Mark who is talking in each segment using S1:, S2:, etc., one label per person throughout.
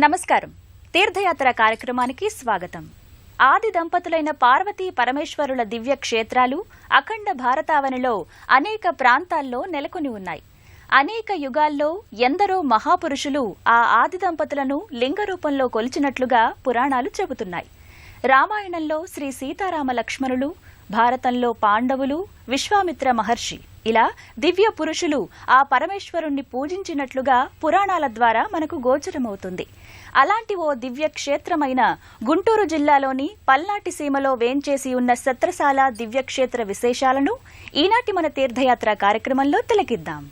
S1: నమస్కారం. తీర్థయాత్ర కార్యక్రమానికి స్వాగతం. ఆది దంపతులైన పార్వతీ పరమేశ్వరుల దివ్య క్షేత్రాలు అఖండ భారతావనిలో అనేక ప్రాంతాల్లో నెలకొని ఉన్నాయి. అనేక యుగాల్లో ఎందరో మహాపురుషులు ఆ ఆది దంపతులను లింగ రూపంలో కొలిచినట్లుగా పురాణాలు చెబుతున్నాయి. రామాయణంలో శ్రీ సీతారామ లక్ష్మణులు భారతంలో పాండవులు విశ్వామిత్ర మహర్షి ఇలా దివ్య పురుషులు ఆ పరమేశ్వరుణ్ణి పూజించినట్లుగా పురాణాల ద్వారా మనకు గోచరమవుతుంది. అలాంటి ఓ దివ్య క్షేత్రమైన గుంటూరు జిల్లాలోని పల్నాటి సీమలో వేంచేసి ఉన్న సత్రశాల దివ్యక్షేత్ర విశేషాలను ఈనాటి మన తీర్థయాత్ర కార్యక్రమంలో తిలకిద్దాం.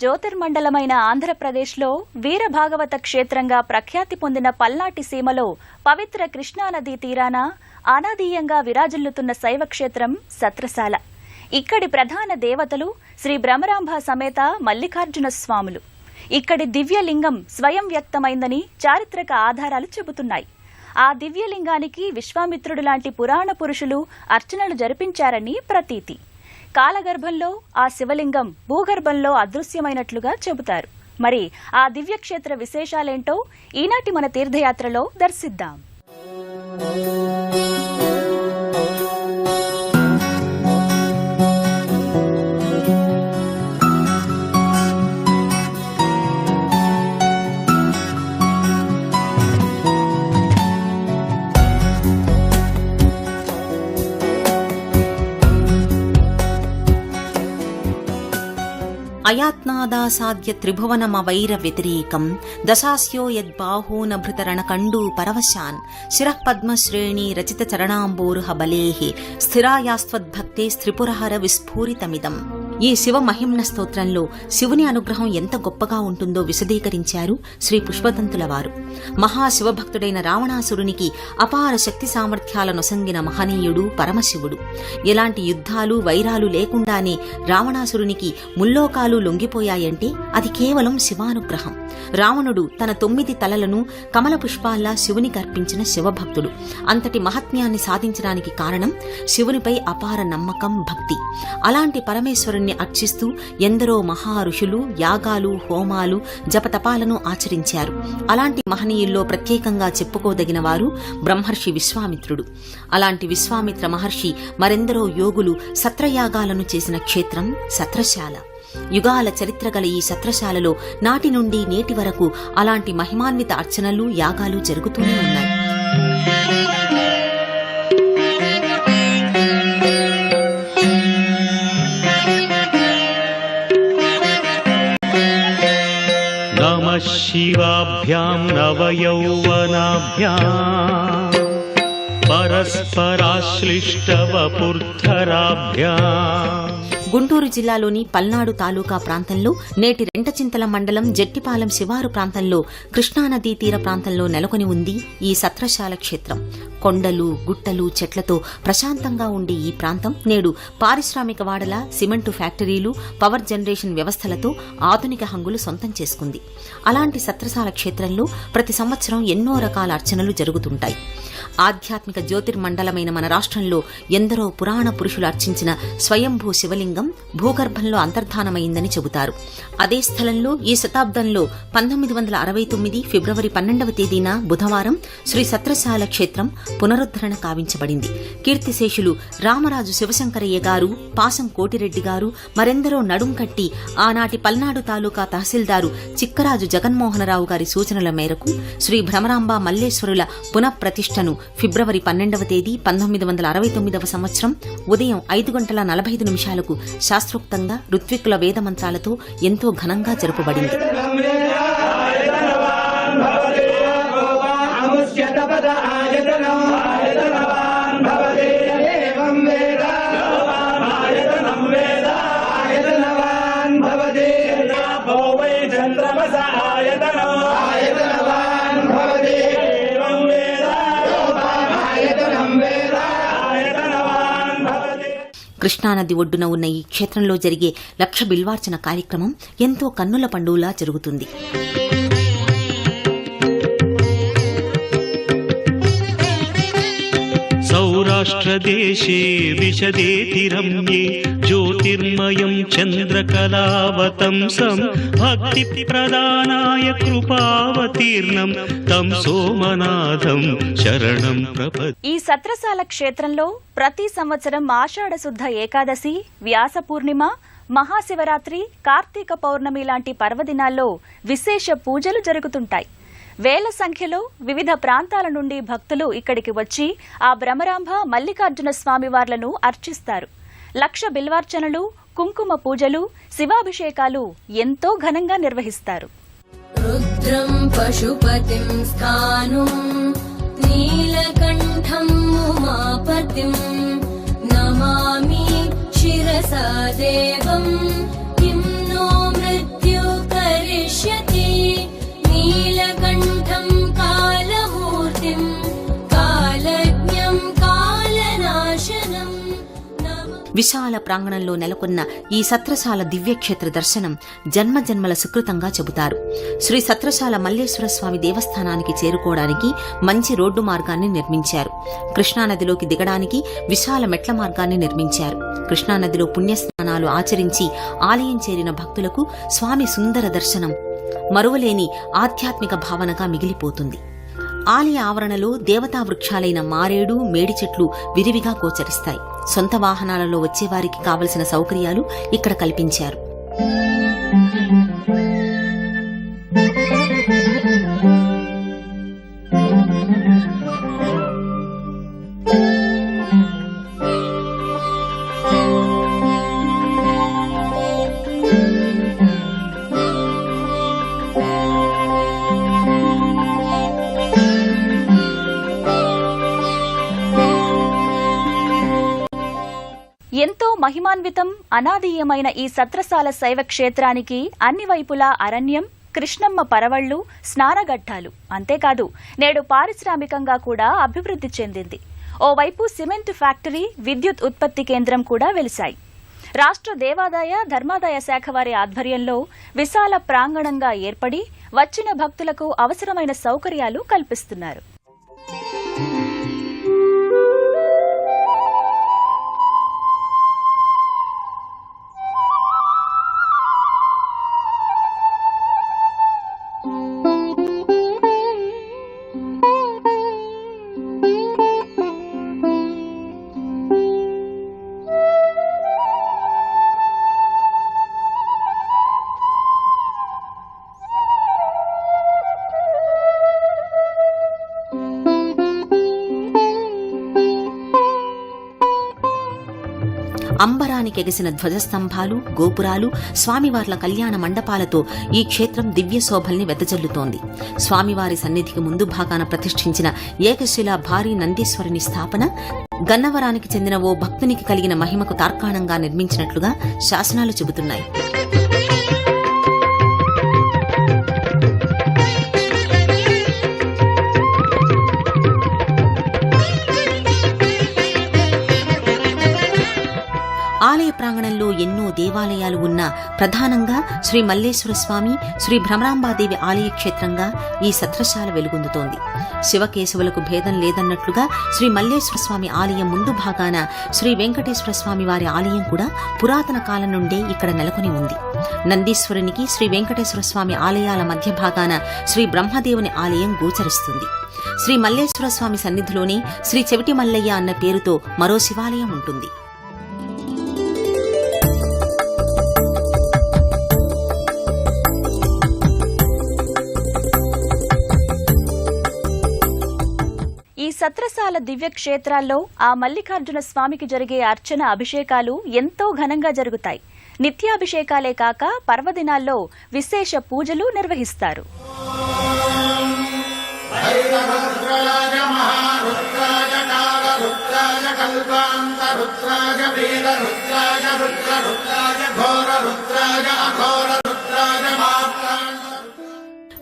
S1: జ్యోతిర్మండలమైన ఆంధ్రప్రదేశ్లో వీరభాగవత క్షేత్రంగా ప్రఖ్యాతి పొందిన పల్నాటి సీమలో పవిత్ర కృష్ణానదీ తీరాన అనాదీయంగా విరాజిల్లుతున్న శైవ క్షేత్రం సత్రశాల. ఇక్కడి ప్రధాన దేవతలు శ్రీ భ్రమరాంభ సమేత మల్లికార్జున స్వాములు. ఇక్కడి దివ్యలింగం స్వయం వ్యక్తమైందని చారిత్రక ఆధారాలు చెబుతున్నాయి. ఆ దివ్యలింగానికి విశ్వామిత్రుడు లాంటి పురాణ పురుషులు అర్చనలు జరిపించారని ప్రతీతి. కాలగర్భంలో ఆ శివలింగం భూగర్భంలో అదృశ్యమైనట్లుగా చెబుతారు. మరి ఆ దివ్యక్షేత్ర విశేషాలేంటో ఈనాటి మన తీర్థయాత్రలో దర్శిద్దాం.
S2: అయాత్నాదాసాద్య త్రిభువనమవైర వ్యతిరేకం దశాస్యో యద్బాహూనభృతరణకండూ పరవశాన్ శిరః పద్మశ్రేణి రచిత చరణాంబోరుహ బలేః స్థిరాయాస్త్వద్భక్తే స్త్రిపురహర విస్ఫూరితమిదం ఈ శివ మహిమ్న స్తోత్రంలో శివుని అనుగ్రహం ఎంత గొప్పగా ఉంటుందో విశదీకరించారు శ్రీ పుష్పదంతుల వారు. మహాశివభక్తుడైన రావణాసురునికి అపార శక్తి సామర్థ్యాల నొసంగిన మహనీయుడు పరమశివుడు. ఎలాంటి యుద్ధాలు వైరాలు లేకుండానే రావణాసురునికి ముల్లోకాలు లొంగిపోయాయంటే అది కేవలం శివానుగ్రహం. రావణుడు తన తొమ్మిది తలలను కమల పుష్పాల్లా శివునికి అర్పించిన శివభక్తుడు. అంతటి మహాత్మ్యాన్ని సాధించడానికి కారణం శివునిపై అపార నమ్మకం భక్తి. అలాంటి పరమేశ్వరుణ్ణి అర్చిస్తూ ఎందరో మహా ఋషులు యాగాలు హోమాలు జపతపాలను ఆచరించారు. అలాంటి మహనీయుల్లో ప్రత్యేకంగా చెప్పుకోదగిన వారు బ్రహ్మర్షి విశ్వామిత్రుడు. అలాంటి విశ్వామిత్ర మహర్షి మరెందరో యోగులు సత్రయాగాలను చేసిన క్షేత్రం సత్రశాల. యుగాల చరిత్ర గల ఈ సత్రశాలలో నాటి నుండి నేటి వరకు అలాంటి మహిమాన్విత అర్చనలు యాగాలు జరుగుతూనే ఉన్నాయి.
S3: शिवाभ्यां नवयौवनाभ्याम् परस्पराश्लिष्टवपुर्धराभ्याम्
S2: గుంటూరు జిల్లాలోని పల్నాడు తాలూకా ప్రాంతంలో నేటి రెంటచింతల మండలం జట్టిపాలెం శివారు ప్రాంతంలో కృష్ణానదీ తీర ప్రాంతంలో నెలకొని ఉంది ఈ సత్రశాల క్షేత్రం. కొండలు గుట్టలు చెట్లతో ప్రశాంతంగా ఉండే ఈ ప్రాంతం నేడు పారిశ్రామిక వాడల సిమెంటు ఫ్యాక్టరీలు పవర్ జనరేషన్ వ్యవస్థలతో ఆధునిక హంగులు సొంతం చేసుకుంది. అలాంటి సత్రశాల క్షేత్రంలో ప్రతి సంవత్సరం ఎన్నో రకాల అర్చనలు జరుగుతుంటాయి. ఆధ్యాత్మిక జ్యోతిర్మండలమైన మన రాష్ట్రంలో ఎందరో పురాణ పురుషులు అర్చించిన స్వయంభూ శివలింగం భూగర్భంలో అంతర్ధానమైందని చెబుతారు. అదే స్థలంలో ఈ శతాబ్దంలో పంతొమ్మిది వందల అరవై తొమ్మిది ఫిబ్రవరి పన్నెండవ తేదీన బుధవారం శ్రీ సత్రశాల క్షేత్రం పునరుద్ధరణ కావించబడింది. కీర్తిశేషులు రామరాజు శివశంకరయ్య గారు పాసం కోటిరెడ్డి గారు మరెందరో నడుం కట్టి ఆనాటి పల్నాడు తాలూకా తహసీల్దారు చిక్కరాజు జగన్మోహనరావు గారి సూచనల మేరకు శ్రీ భ్రమరాంబ మల్లేశ్వరుల పునఃప్రతిష్టను ఫిబ్రవరి పన్నెండవ తేదీ పంతొమ్మిది వందల అరవై తొమ్మిదవ సంవత్సరం ఉదయం ఐదు గంటల నలభై ఐదు నిమిషాలకు శాస్త్రోక్తంగా ఋత్విక్కుల వేదమంత్రాలతో ఎంతో ఘనంగా జరుపబడింది. కృష్ణానది ఒడ్డున ఉన్న ఈ క్షేత్రంలో జరిగే లక్ష బిల్వార్చన కార్యక్రమం ఎంతో కన్నుల పండువులా జరుగుతుంది.
S3: రాష్ట్రదేశే విశదేతి జ్యోతిర్మయం చంద్రకళావతంసం భక్తి ప్రదానాయ కృపావతీర్ణం తం సోమనాథం శరణం ప్రపద.
S1: ఈ సత్రశాల క్షేత్రంలో ప్రతి సంవత్సరం ఆషాఢ శుద్ధ ఏకాదశి వ్యాస పూర్ణిమ మహాశివరాత్రి కార్తీక పౌర్ణమి లాంటి పర్వదినాల్లో విశేష పూజలు జరుగుతుంటాయి. వేల సంఖ్యలో వివిధ ప్రాంతాల నుండి భక్తులు ఇక్కడికి వచ్చి ఆ భ్రమరాంభ మల్లికార్జున స్వామివార్లను అర్చిస్తారు. లక్ష బిల్వార్చనలు కుంకుమ పూజలు శివాభిషేకాలు ఎంతో ఘనంగా నిర్వహిస్తారు.
S4: రుద్రం నమామి శిరసా దేవం
S2: విశాల ప్రాంగణంలో నెలకొన్న ఈ సత్రశాల దివ్యక్షేత్ర దర్శనం జన్మ జన్మల సుకృతంగా చెబుతారు. శ్రీ సత్రశాల మల్లేశ్వర స్వామి దేవస్థానానికి చేరుకోవడానికి మంచి రోడ్డు మార్గాన్ని నిర్మించారు. కృష్ణానదిలోకి దిగడానికి విశాల మెట్ల మార్గాన్ని నిర్మించారు. కృష్ణానదిలో పుణ్యస్నానాలు ఆచరించి ఆలయం చేరిన భక్తులకు స్వామి సుందర దర్శనం మరువలేని ఆధ్యాత్మిక భావనగా మిగిలిపోతుంది. ఆలయ ఆవరణలో దేవతా వృక్షాలైన మారేడు మేడి చెట్లు విరివిగా గోచరిస్తాయి. సొంత వాహనాలలో వచ్చేవారికి కావలసిన సౌకర్యాలు ఇక్కడ కల్పించారు.
S1: ఎంతో మహిమాన్వితం అనాదీయమైన ఈ సత్రసాల శైవ క్షేత్రానికి అన్ని వైపులా అరణ్యం కృష్ణమ్మ పరవళ్ళు స్నానఘట్టాలు అంతేకాదు నేడు పారిశ్రామికంగా కూడా అభివృద్ధి చెందింది. ఓవైపు సిమెంట్ ఫ్యాక్టరీ విద్యుత్ ఉత్పత్తి కేంద్రం కూడా వెలిశాయి. రాష్ట్ర దేవాదాయ ధర్మాదాయ శాఖ వారి ఆధ్వర్యంలో విశాల ప్రాంగణంగా ఏర్పడి వచ్చిన భక్తులకు అవసరమైన సౌకర్యాలు కల్పిస్తున్నారు.
S2: అంబరానికి ఎగసిన ధ్వజస్తంభాలు గోపురాలు స్వామివార్ల కళ్యాణ మండపాలతో ఈ క్షేత్రం దివ్య శోభల్ని వెదజల్లుతోంది. స్వామివారి సన్నిధికి ముందు భాగాన ప్రతిష్ఠించిన ఏకశిలా భారీ నందీశ్వరుని స్థాపన గన్నవరానికి చెందిన ఓ భక్తునికి కలిగిన మహిమకు తార్కాణంగా నిర్మించినట్లుగా శాసనాలు చెబుతున్నాయి. దేవాలయాలు ఉన్న ప్రధానంగా శ్రీ మల్లేశ్వర స్వామి శ్రీ భ్రమరాంబాదేవి ఆలయ క్షేత్రంగా ఈ సత్రశాల వెలుగొందుతోంది. శివకేశవులకు భేదం లేదన్నట్లుగా శ్రీ మల్లేశ్వర స్వామి ఆలయం ముందు భాగాన శ్రీ వెంకటేశ్వర స్వామి వారి ఆలయం కూడా పురాతన కాలం నుండే ఇక్కడ నెలకొని ఉంది. నందీశ్వరునికి శ్రీ వెంకటేశ్వర స్వామి ఆలయాల మధ్య భాగాన శ్రీ బ్రహ్మదేవుని ఆలయం గోచరిస్తుంది. శ్రీ మల్లేశ్వర స్వామి సన్నిధిలోనే శ్రీ చెవిటి మల్లయ్య అన్న పేరుతో మరో శివాలయం ఉంటుంది.
S1: సత్రసాల దివ్య క్షేత్రాల్లో ఆ మల్లికార్జున స్వామికి జరిగే అర్చన అభిషేకాలు ఎంతో ఘనంగా జరుగుతాయి. నిత్యాభిషేకాలే కాక పర్వదినాల్లో విశేష పూజలు నిర్వహిస్తారు.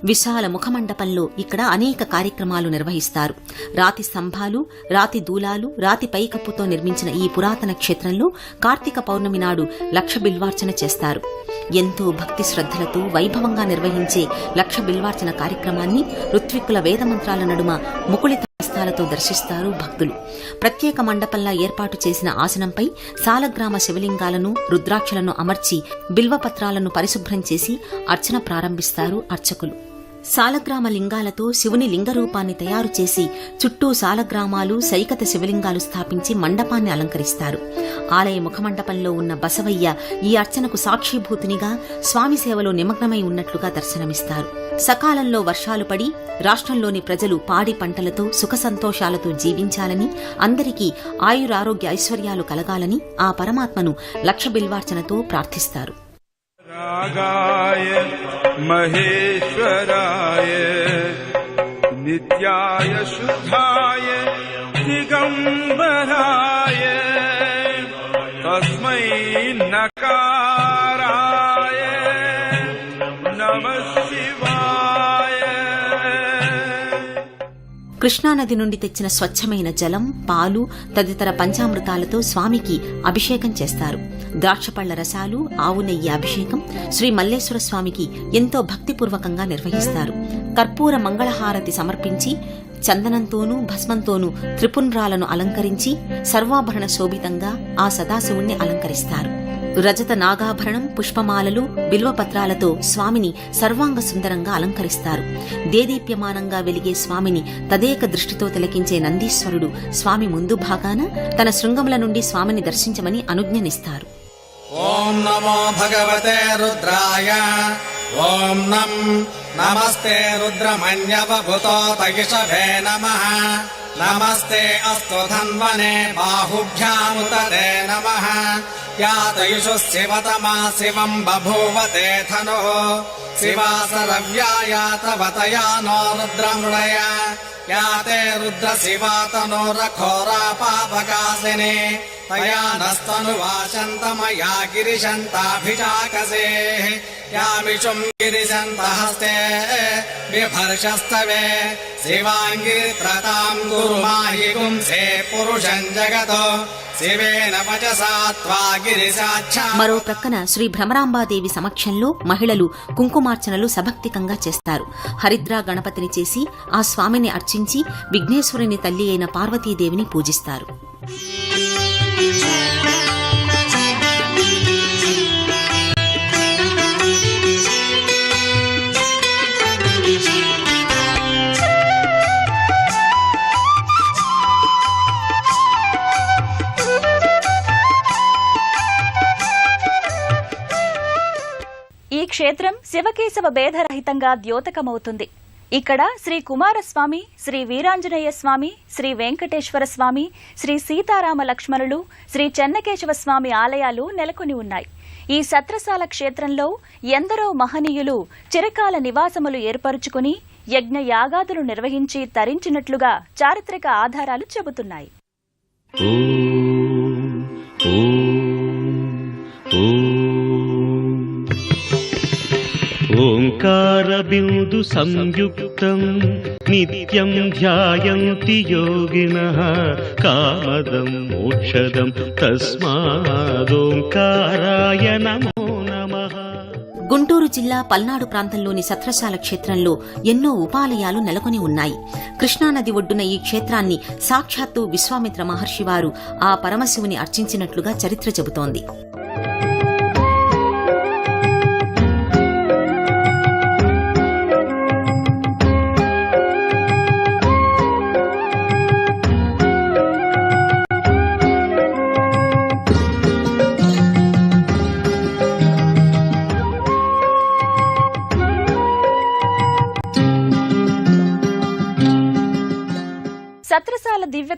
S2: విశాల ముఖమండపంలో ఇక్కడ అనేక కార్యక్రమాలు నిర్వహిస్తారు. రాతి స్తంభాలు రాతి దూలాలు రాతి పైకప్పుతో నిర్మించిన ఈ పురాతన క్షేత్రంలో కార్తీక పౌర్ణమి నాడు లక్ష బిల్వార్చన చేస్తారు. ఎంతో భక్తి శ్రద్ధలతో వైభవంగా నిర్వహించే లక్ష బిల్వార్చన కార్యక్రమాన్ని ఋత్విక్కుల వేదమంత్రాల నడుమ ముకుళిత హస్తాలతో దర్శిస్తారు భక్తులు. ప్రత్యేక మండపంలా ఏర్పాటు చేసిన ఆసనంపై సాలగ్రామ శివలింగాలను రుద్రాక్షలను అమర్చి బిల్వపత్రాలను పరిశుభ్రం చేసి అర్చన ప్రారంభిస్తారు అర్చకులు. సాలగ్రామ లింగాలతో శివుని లింగరూపాన్ని తయారు చేసి చుట్టూ సాలగ్రామాలు సైకత శివలింగాలు స్థాపించి మండపాన్ని అలంకరిస్తారు. ఆలయ ముఖమండపంలో ఉన్న బసవయ్య ఈ అర్చనకు సాక్షిభూతినిగా స్వామి సేవలో నిమగ్నమై ఉన్నట్లుగా దర్శనమిస్తారు. సకాలంలో వర్షాలు పడి రాష్ట్రంలోని ప్రజలు పాడి పంటలతో సుఖ సంతోషాలతో జీవించాలని అందరికీ ఆయురారోగ్య ఐశ్వర్యాలు కలగాలని ఆ పరమాత్మను లక్ష బిల్వార్చనతో ప్రార్థిస్తారు.
S5: महेश्वराय नित्याय शुद्धाय दिगम्बराय तस्मै नकाराय
S2: కృష్ణానది నుండి తెచ్చిన స్వచ్ఛమైన జలం పాలు తదితర పంచామృతాలతో స్వామికి అభిషేకం చేస్తారు. ద్రాక్షపళ్ళ రసాలు ఆవు నెయ్యి అభిషేకం శ్రీ మల్లేశ్వర స్వామికి ఎంతో భక్తిపూర్వకంగా నిర్వహిస్తారు. కర్పూర మంగళహారతి సమర్పించి చందనంతోనూ భస్మంతోనూ త్రిపుండ్రాలను అలంకరించి సర్వాభరణ శోభితంగా ఆ సదాశివుణ్ణి అలంకరిస్తారు. రజత నాగాభరణం పుష్పమాలలు బిల్వపత్రాలతో స్వామిని సర్వాంగ సుందరంగా అలంకరిస్తారు. దేదీప్యమానంగా వెలిగే స్వామిని తదేక దృష్టితో తిలకించే నందీశ్వరుడు స్వామి ముందు భాగాన తన శృంగముల నుండి స్వామిని దర్శించమని అనుజ్ఞనిస్తారు.
S6: ఓం నమో భగవతే రుద్రాయ. ఓం నం నమస్తే రుద్రమన్యవభుతోతగిషభే నమః. నమస్తే అస్తు ధన్వనే బాహుభ్యాముతదే నమః. यादयिषुः शिवतमा शिवम् बभूवदे धनुः शिवासरव्याया तव तया नो रुद्रमृडय या ते रुद्रशिवा तनोरघोरापापकासिने तया नस्तनुवाचन्तमया गिरिशन्ताभिषाकसेः यामिषुम् गिरिशन्तहस्ते बिभर्षस्तवे शिवाङ्गिरित्रताम् कुर्माहि पुंसे पुरुषम् जगतो శివేన వచసా త్వా గిరిశాక్షా
S2: మరో ప్రక్కన శ్రీ భ్రమరాంబాదేవి సమక్షంలో మహిళలు కుంకుమార్చనలు సభక్తికంగా చేస్తారు. హరిద్రా గణపతిని చేసి ఆ స్వామిని అర్చించి విఘ్నేశ్వరుని తల్లి అయిన పార్వతీదేవిని పూజిస్తారు.
S1: క్షేత్రం శివకేశవ భేదరహితంగా ద్యోతకమవుతుంది. ఇక్కడ శ్రీ కుమారస్వామి శ్రీ వీరాంజనేయ స్వామి శ్రీ వెంకటేశ్వర స్వామి శ్రీ సీతారామ లక్ష్మణులు శ్రీ చెన్నకేశవ స్వామి ఆలయాలు నెలకొని ఉన్నాయి. ఈ సత్రసాల క్షేత్రంలో ఎందరో మహనీయులు చిరకాల నివాసములు ఏర్పరుచుకుని యజ్ఞ యాగాదులు నిర్వహించి తరించినట్లుగా చారిత్రక ఆధారాలు చెబుతున్నాయి.
S3: ఓంకారబిందు సంయుక్తం నిత్యం ధ్యాయంతి యోగిన కామదం మోక్షదం తస్మాదోంకారాయ నమో
S2: గుంటూరు జిల్లా పల్నాడు ప్రాంతంలోని సత్రశాల క్షేత్రంలో ఎన్నో ఉపాలయాలు నెలకొని ఉన్నాయి. కృష్ణానది ఒడ్డున ఈ క్షేత్రాన్ని సాక్షాత్తు విశ్వామిత్ర మహర్షి వారు ఆ పరమశివుని అర్చించినట్లుగా చరిత్ర చెబుతోంది.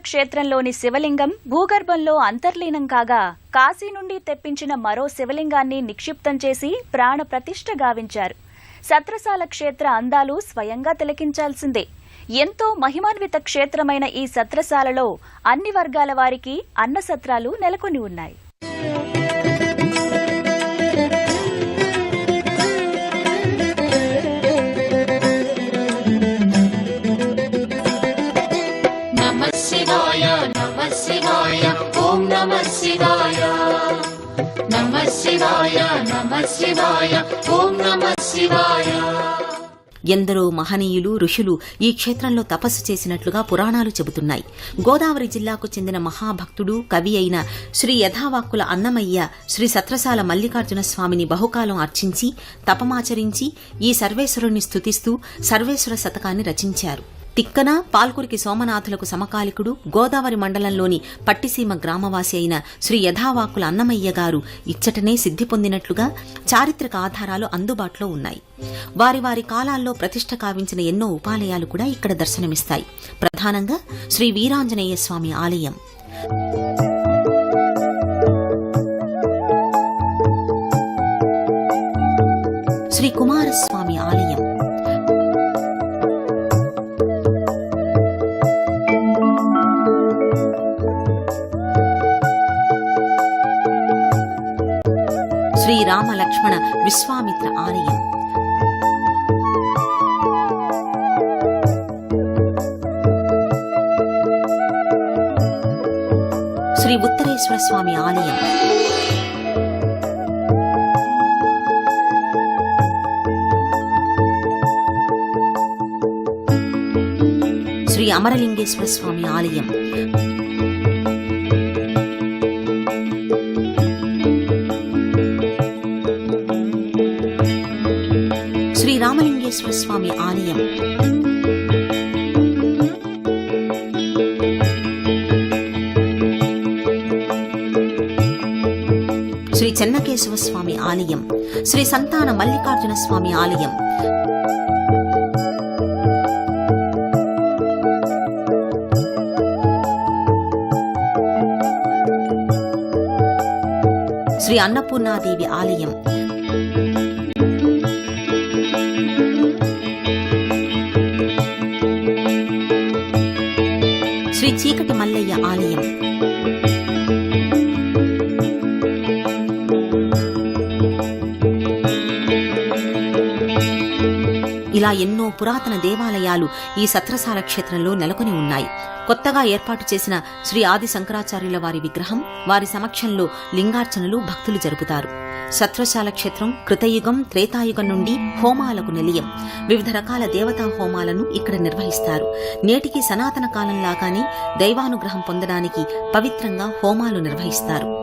S1: క్షేత్రంలోని శివలింగం భూగర్భంలో అంతర్లీనం కాగా కాశీ నుండి తెప్పించిన మరో శివలింగాన్ని నిక్షిప్తం చేసి ప్రాణ ప్రతిష్ఠ గావించారు. సత్రసాల క్షేత్ర అందాలు స్వయంగా తిలకించాల్సిందే. ఎంతో మహిమాన్విత క్షేత్రమైన ఈ సత్రసాలలో అన్ని వర్గాల వారికి అన్న సత్రాలు నెలకొని ఉన్నాయి.
S2: ఎందరో మహనీయులు ఋషులు ఈ క్షేత్రంలో తపస్సు చేసినట్లుగా పురాణాలు చెబుతున్నాయి. గోదావరి జిల్లాకు చెందిన మహాభక్తుడు కవి అయిన శ్రీ యథావాక్కుల అన్నమయ్య శ్రీ సత్రసాల మల్లికార్జున స్వామిని బహుకాలం అర్చించి తపమాచరించి ఈ సర్వేశ్వరుణ్ణి స్థుతిస్తూ సర్వేశ్వర శతకాన్ని రచించారు. తిక్కన పాల్కురికి సోమనాథులకు సమకాలికుడు గోదావరి మండలంలోని పట్టిసీమ గ్రామవాసి అయిన శ్రీ యథావాకుల అన్నమయ్య గారు ఇచ్చటనే సిద్ధి పొందినట్లుగా చారిత్రక ఆధారాలు అందుబాటులో ఉన్నాయి. వారి వారి కాలాల్లో ప్రతిష్ట కావించిన ఎన్నో ఉపాలయాలు కూడా ఇక్కడ దర్శనమిస్తాయి. ప్రధానంగా శ్రీ వీరాంజనేయ స్వామి ఆలయం. శ్రీ కుమారస్వామి ఆలయం. శ్రీ రామ లక్ష్మణ విశ్వామిత్ర ఆలయం శ్రీ ఉత్తరేశ్వర స్వామి ఆలయం శ్రీ అమరలింగేశ్వర స్వామి ఆలయం రామలింగేశ్వర స్వామి ఆలయం. శ్రీ చెన్నకేశవ స్వామి ఆలయం శ్రీ సంతాన మల్లికార్జున స్వామి ఆలయం. శ్రీ అన్నపూర్ణాదేవి ఆలయం శ్రీ చీకటి మల్లయ్య ఆలయం. ఇలా ఎన్నో పురాతన దేవాలయాలు ఈ సత్రసాల క్షేత్రంలో నెలకొని ఉన్నాయి. కొత్తగా ఏర్పాటు చేసిన శ్రీ ఆది శంకరాచార్యుల వారి విగ్రహం వారి సమక్షంలో లింగార్చనలు భక్తులు జరుపుతారు. సత్రశాల క్షేత్రం కృతయుగం త్రేతాయుగం నుండి హోమాలకు నిలయం. వివిధ రకాల దేవతా హోమాలను ఇక్కడ నిర్వహిస్తారు. నేటికి సనాతన కాలంలాగానే దైవానుగ్రహం పొందడానికి పవిత్రంగా హోమాలు నిర్వహిస్తారు.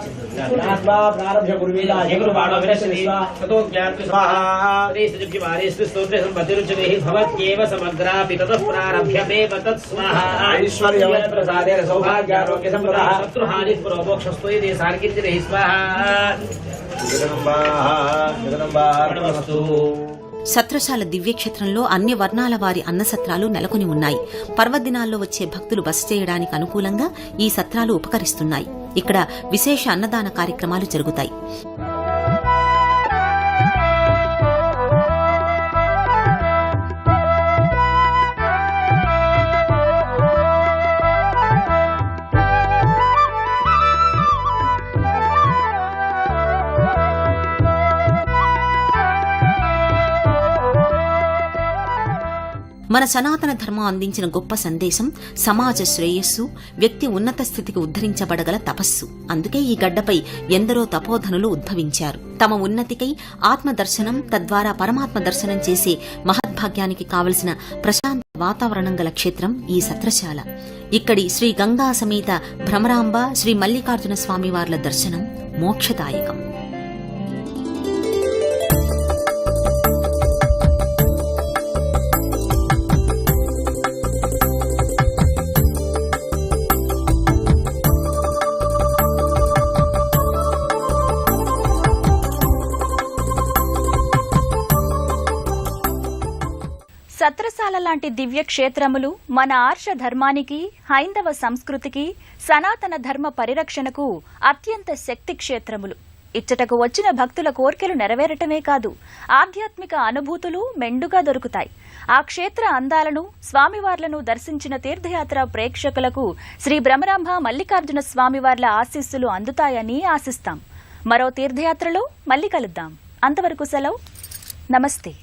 S2: సత్రశాల దివ్యక్షేత్రంలో అన్ని వర్ణాల వారి అన్నసత్రాలు నెలకొని ఉన్నాయి. పర్వదినాల్లో వచ్చే భక్తులు బస చేయడానికి అనుకూలంగా ఈ సత్రాలు ఉపకరిస్తున్నాయి. ఇక్కడ విశేష అన్నదాన కార్యక్రమాలు జరుగుతాయి. మన సనాతన ధర్మం అందించిన గొప్ప సందేశం సమాజ శ్రేయస్సు వ్యక్తి ఉన్నత స్థితికి ఉద్ధరించబడగల తపస్సు. అందుకే ఈ గడ్డపై ఎందరో తపోధనులు ఉద్భవించారు. తమ ఉన్నతికై ఆత్మ దర్శనం తద్వారా పరమాత్మ దర్శనం చేసే మహద్భాగ్యానికి కావలసిన ప్రశాంత వాతావరణం గల క్షేత్రం ఈ సత్రశాల. ఇక్కడి శ్రీ గంగా సమేత భ్రమరాంబ శ్రీ మల్లికార్జున స్వామివార్ల దర్శనం మోక్షదాయకం.
S1: సత్రసాల లాంటి దివ్య క్షేత్రములు మన ఆర్ష ధర్మానికి హైందవ సంస్కృతికి సనాతన ధర్మ పరిరక్షణకు అత్యంత శక్తి క్షేత్రములు. ఇచ్చటకు వచ్చిన భక్తుల కోర్కెలు నెరవేరటమే కాదు ఆధ్యాత్మిక అనుభూతులు మెండుగా దొరుకుతాయి. ఆ క్షేత్ర అందాలను స్వామివార్లను దర్శించిన తీర్థయాత్ర ప్రేక్షకులకు శ్రీ బ్రహ్మరాంభ మల్లికార్జున స్వామివార్ల ఆశీస్సులు అందుతాయని ఆశిస్తాం. మరో తీర్థయాత్రలో మళ్ళీ కలుద్దాం. అంతవరకు సెలవు. నమస్తే.